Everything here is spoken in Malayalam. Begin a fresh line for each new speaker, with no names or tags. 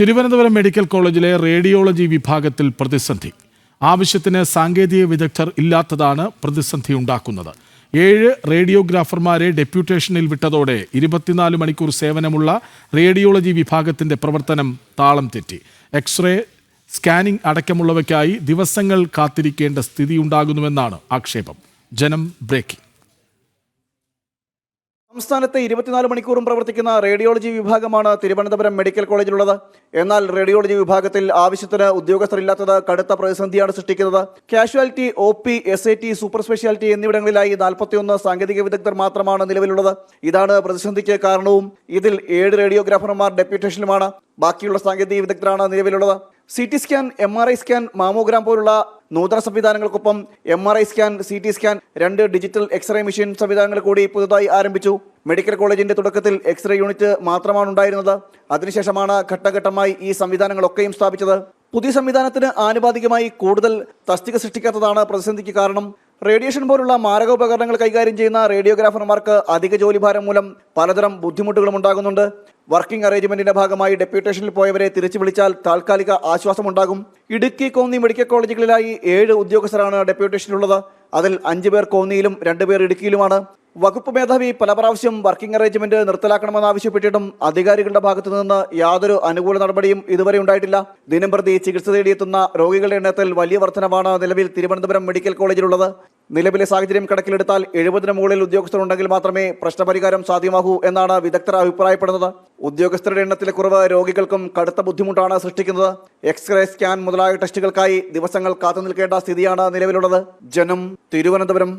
തിരുവനന്തപുരം മെഡിക്കൽ കോളേജിലെ റേഡിയോളജി വിഭാഗത്തിൽ പ്രതിസന്ധി. ആവശ്യത്തിന് സാങ്കേതിക വിദഗ്ധർ ഇല്ലാത്തതാണ് പ്രതിസന്ധി ഉണ്ടാക്കുന്നത്. ഏഴ് റേഡിയോഗ്രാഫർമാരെ ഡെപ്യൂട്ടേഷനിൽ വിട്ടതോടെ ഇരുപത്തിനാല് മണിക്കൂർ സേവനമുള്ള റേഡിയോളജി വിഭാഗത്തിന്റെ പ്രവർത്തനം താളം തെറ്റി. എക്സ്റേ സ്കാനിംഗ് അടക്കമുള്ളവയ്ക്കായി ദിവസങ്ങൾ കാത്തിരിക്കേണ്ട സ്ഥിതിയുണ്ടാകുന്നുവെന്നാണ് ആക്ഷേപം. ജനം ബ്രേക്കിംഗ്.
സംസ്ഥാനത്തെ ഇരുപത്തിനാല് മണിക്കൂറും പ്രവർത്തിക്കുന്ന റേഡിയോളജി വിഭാഗമാണ് തിരുവനന്തപുരം മെഡിക്കൽ കോളേജിലുള്ളത്. എന്നാൽ റേഡിയോളജി വിഭാഗത്തിൽ ആവശ്യത്തിന് ഉദ്യോഗസ്ഥരില്ലാത്തത് കടുത്ത പ്രതിസന്ധിയാണ് സൃഷ്ടിക്കുന്നത്. Casualty O P S I T super speciality എന്നിവിടങ്ങളിലായി നാൽപ്പത്തിയൊന്ന് സാങ്കേതിക വിദഗ്ധർ മാത്രമാണ് നിലവിലുള്ളത്. ഇതാണ് പ്രതിസന്ധിക്ക് കാരണവും. ഇതിൽ ഏഴ് റേഡിയോഗ്രാഫർമാർ ഡെപ്യൂട്ടേഷനുമാണ് ബാക്കിയുള്ള സാങ്കേതിക വിദഗ്ധരാണ് നിലവിലുള്ളത്. C T scan M R I scan mammogram പോലുള്ള നൂതന സംവിധാനങ്ങൾക്കൊപ്പം M R I scan C T scan രണ്ട് ഡിജിറ്റൽ എക്സ്റേ മെഷീൻ സംവിധാനങ്ങൾ കൂടി പുതുതായി ആരംഭിച്ചു. മെഡിക്കൽ കോളേജിന്റെ തുടക്കത്തിൽ എക്സ്റേ യൂണിറ്റ് മാത്രമാണ് ഉണ്ടായിരുന്നത് അതിനുശേഷമാണ് ഘട്ടഘട്ടമായി ഈ സംവിധാനങ്ങളൊക്കെയും സ്ഥാപിച്ചത്. പുതിയ സംവിധാനത്തിന് ആനുപാതികമായി കൂടുതൽ തസ്തിക സൃഷ്ടിക്കാത്തതാണ് പ്രതിസന്ധിക്ക് കാരണം. റേഡിയേഷൻ പോലുള്ള മാരക ഉപകരണങ്ങൾ കൈകാര്യം ചെയ്യുന്ന റേഡിയോഗ്രാഫർമാർക്ക് അധിക ജോലിഭാരം മൂലം പലതരം ബുദ്ധിമുട്ടുകളും ഉണ്ടാകുന്നുണ്ട്. വർക്കിംഗ് അറേഞ്ച്മെന്റിന്റെ ഭാഗമായി ഡെപ്യൂട്ടേഷനിൽ പോയവരെ തിരിച്ചു വിളിച്ചാൽ താൽക്കാലിക ആശ്വാസമുണ്ടാകും. ഇടുക്കി കോന്നി മെഡിക്കൽ കോളേജുകളിലായി ഏഴ് ഉദ്യോഗസ്ഥരാണ് ഡെപ്യൂട്ടേഷനിലുള്ളത്. അതിൽ അഞ്ചു പേർ കോന്നിയിലും രണ്ടുപേർ ഇടുക്കിയിലുമാണ്. വകുപ്പ് മേധാവി പല പ്രാവശ്യം വർക്കിംഗ് അറേഞ്ച്മെന്റ് നിർത്തലാക്കണമെന്ന് ആവശ്യപ്പെട്ടിട്ടും അധികാരികളുടെ ഭാഗത്തു നിന്ന് യാതൊരു അനുകൂല നടപടിയും ഇതുവരെ ഉണ്ടായിട്ടില്ല. ദിനംപ്രതി ചികിത്സ തേടിയെത്തുന്ന രോഗികളുടെ എണ്ണത്തിൽ വലിയ വർധനമാണ് നിലവിൽ തിരുവനന്തപുരം മെഡിക്കൽ കോളേജിലുള്ളത്. നിലവിലെ സാഹചര്യം കണക്കിലെടുത്താൽ എഴുപതിന് മുകളിൽ ഉദ്യോഗസ്ഥരുണ്ടെങ്കിൽ മാത്രമേ പ്രശ്നപരിഹാരം സാധ്യമാകൂ എന്നാണ് വിദഗ്ധർ അഭിപ്രായപ്പെടുന്നത്. ഉദ്യോഗസ്ഥരുടെ എണ്ണത്തിലെ കുറവ് രോഗികൾക്കും കടുത്ത ബുദ്ധിമുട്ടാണ് സൃഷ്ടിക്കുന്നത്. എക്സ്റേ സ്കാൻ മുതലായ ടെസ്റ്റുകൾക്കായി ദിവസങ്ങൾ കാത്തുനിൽക്കേണ്ട സ്ഥിതിയാണ് നിലവിലുള്ളത്. ജനം തിരുവനന്തപുരം.